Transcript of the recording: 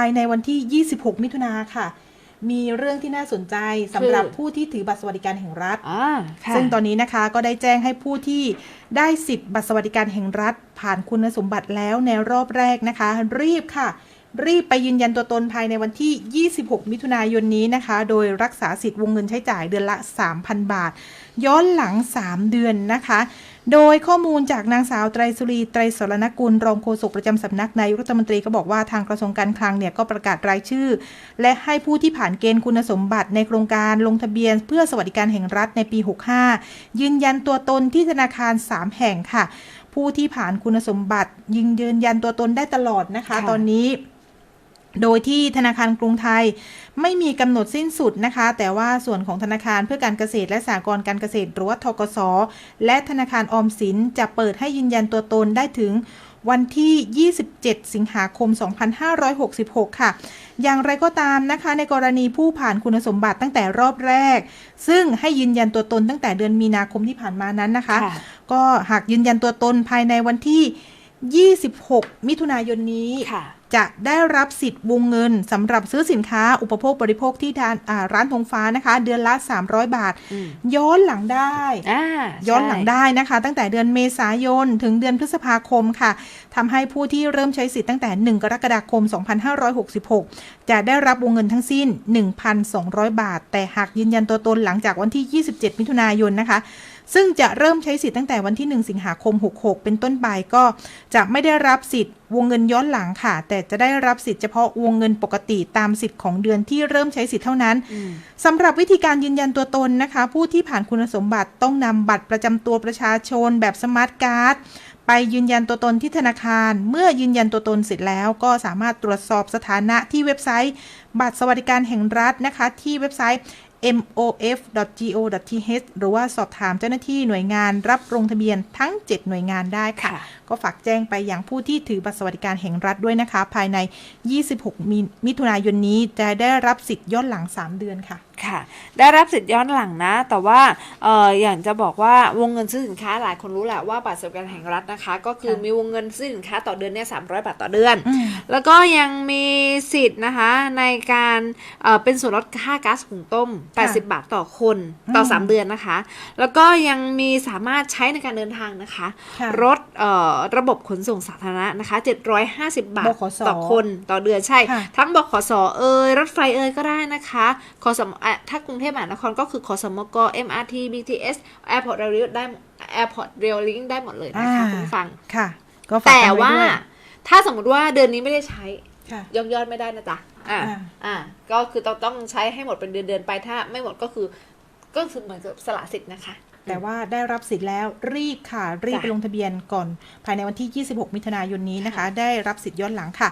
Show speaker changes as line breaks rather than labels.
ายในวันที่ 26 มิถุนาค่ะ มีเรื่องที่น่าสนใจสำหรับ
คือ
ผู้ที่ถือบัตรสวัสดิการแห่งรัฐ
อ่าค่ะ
ซึ่งตอนนี้นะคะก็ได้แจ้งให้ผู้ที่ได้สิทธิ์บัตรสวัสดิการแห่งรัฐ ผ่านคุณสมบัติแล้วในรอบแรกนะคะ รีบค่ะ รีบไปยืนยันตัวตนภายในวันที่ 26 มิถุนายนนี้นะคะ โดยรักษาสิทธิ์วงเงินใช้จ่ายเดือนละ 3,000 บาท ย้อนหลัง 3 เดือนนะคะ โดยข้อมูลจากนางสาวไตรสุรีไตรสรณกุล รองโฆษกประจำสำนักนายกรัฐมนตรีก็บอกว่าทางกระทรวงการคลังเนี่ยก็ประกาศรายชื่อ และให้ผู้ที่ผ่านเกณฑ์คุณสมบัติในโครงการลงทะเบียน เพื่อสวัสดิการแห่งรัฐในปี 65 ยืนยันตัวตนที่ธนาคาร 3 แห่งค่ะ ผู้ที่ผ่านคุณสมบัติยิงยืนยันตัวตนได้ตลอดนะคะ
ค่ะ
ตอนนี้ โดยที่ธนาคารกรุงไทยไม่มีกำหนดสิ้นสุดนะคะ แต่ว่าส่วนของธนาคารเพื่อการเกษตรและสหกรณ์การเกษตรหรือว่าทกสและธนาคารออมสินจะเปิดให้ยืนยันตัวตนได้ถึงวันที่ 27 สิงหาคม 2566 ค่ะ อย่างไรก็ตามนะคะ ในกรณีผู้ผ่านคุณสมบัติตั้งแต่รอบแรก ซึ่งให้ยืนยันตัวตนตั้งแต่เดือนมีนาคมที่ผ่านมานั้นนะคะ
ค่ะ
ก็หากยืนยันตัวตนภายในวันที่ 26 มิถุนายนนี้
ค่ะ
จะได้รับสิทธิ์วงเงินสำหรับซื้อสินค้าอุปโภคบริโภคที่ทานอ่าร้านธงฟ้านะคะ เดือนละ 300 บาท
อืม
ย้อนหลังได้
อ่า
ย้อนหลัง
ใช่
ได้นะคะ ตั้งแต่เดือนเมษายน ถึงเดือนพฤษภาคมค่ะทำให้ผู้ที่เริ่มใช้สิทธิ์ตั้งแต่ 1 กรกฎาคม 2566 จะได้รับวงเงินทั้งสิ้น 1,200 บาท แต่หากยืนยันตัวตนหลังจากวันที่ 27 มิถุนายนนะคะ ซึ่งจะเริ่มใช้สิทธิ์ตั้งแต่วันที่ 1 สิงหาคม 66 เป็นต้นไปก็จะไม่ได้รับสิทธิ์วงเงินย้อนหลังค่ะ แต่จะได้รับสิทธิ์เฉพาะวงเงินปกติตามสิทธิ์ของเดือนที่เริ่มใช้สิทธิ์เท่านั้น
อืม
สำหรับวิธีการยืนยันตัวตนนะคะ ผู้ที่ผ่านคุณสมบัติต้องนำบัตรประจำตัวประชาชนแบบสมาร์ทการ์ดไปยืนยันตัวตนที่ธนาคาร เมื่อยืนยันตัวตนเสร็จแล้วก็สามารถตรวจสอบสถานะที่เว็บไซต์ บัตรสวัสดิการแห่งรัฐนะคะ ที่เว็บไซต์ mof.go.th หรือว่าสอบถามเจ้าหน้าที่หน่วยงานรับลงทะเบียนทั้ง 7 หน่วยงานได้ค่ะ
ค่ะ
ก็ฝากแจ้งไปยังผู้ที่ถือบัตรสวัสดิการแห่งรัฐด้วยนะคะ ภายใน 26มีมิถุนายนนี้จะได้รับสิทธิ์ย้อนหลัง 3 เดือนค่ะ
ค่ะ ได้รับสิทธิ์ย้อนหลังนะ แต่ว่าเอออย่างจะบอกว่าวงเงินซื้อสินค้าหลายคนรู้แหละว่าบัตรสวัสดิการแห่งรัฐนะคะ ก็คือ
ค่ะ
มีวงเงินซื้อสินค้าต่อเดือนเนี่ยสามร้อยบาทต่อเดือน
อืม
แล้วก็ยังมีสิทธิ์นะคะในการเอ่อเป็นส่วนลดค่าก๊าซหุงต้ม 80 บาทต่อคนต่อ
อืม
3เดือนนะคะ แล้วก็ยังมีสามารถใช้ในการเดินทางนะคะ
ค่ะ
รถเอ่อระบบขนส่งสาธารณะนะคะ 750 บาท
บขส
ต่อคนต่อเดือนใช่
ค่ะ
ทั้งบขสเอ่ยรถไฟเอ่ยก็ได้นะคะขสมอะถ้ากรุงเทพมหานครก็คือขสมก MRT BTS Airport Rail Link ได้ Airport Rail Link ได้หมดเลยนะคะ
อ่า
คุณผู้ฟัง
ค่ะ ก็ฝาก
แต่
กันไว่าด้วย
ถ้าสมมติว่าเดือนนี้ไม่ได้ใช้
ค่ะ
ยกยอดไม่ได้นะจ๊ะอ่า
อ่า
อ่า ก็คือต้องต้องใช้ให้หมดเป็นเดือนเดือนๆไปถ้าไม่หมดก็คือก็คือเหมือนกับสละสิทธิ์นะคะ
แต่ว่าได้รับสิทธิ์แล้วรีบค่ะ รีบ
จ้ะ
ไปลงทะเบียนก่อน ภายในวันที่ 26 มิถุนายนนี้นะคะ ได้รับสิทธิ์ย้อนหลังค่ะ